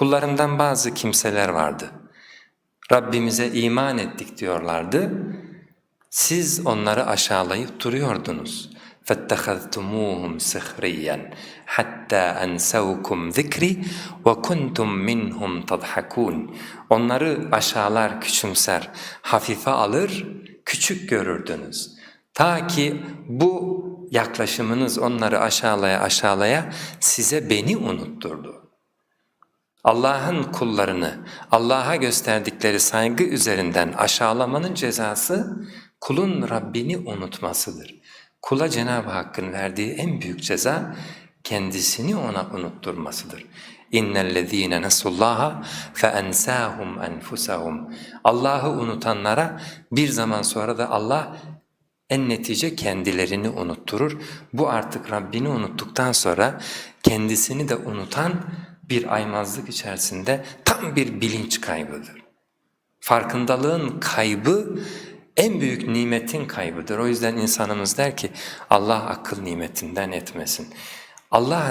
kullarımdan bazı kimseler vardı. Rabbimize iman ettik diyorlardı. Siz onları aşağılayıp duruyordunuz. فَاتَّخَذْتُمُوهُمْ سِخْرِيًّا حَتَّى أَنْسَوْكُمْ ذِكْرِ وَكُنْتُمْ مِنْهُمْ تَضْحَكُونَ Onları aşağılar, küçümser, hafife alır, küçük görürdünüz. Ta ki bu yaklaşımınız onları aşağılaya aşağılaya size beni unutturdu. Allah'ın kullarını Allah'a gösterdikleri saygı üzerinden aşağılamanın cezası kulun Rabbini unutmasıdır. Kula Cenab-ı Hakk'ın verdiği en büyük ceza kendisini ona unutturmasıdır. İnnellezîne nesullâha feensâhum enfusahum. Allah'ı unutanlara bir zaman sonra da Allah en netice kendilerini unutturur. Bu artık Rabbini unuttuktan sonra kendisini de unutan bir aymazlık içerisinde tam bir bilinç kaybıdır. Farkındalığın kaybı en büyük nimetin kaybıdır. O yüzden insanımız der ki Allah akıl nimetinden etmesin. Allah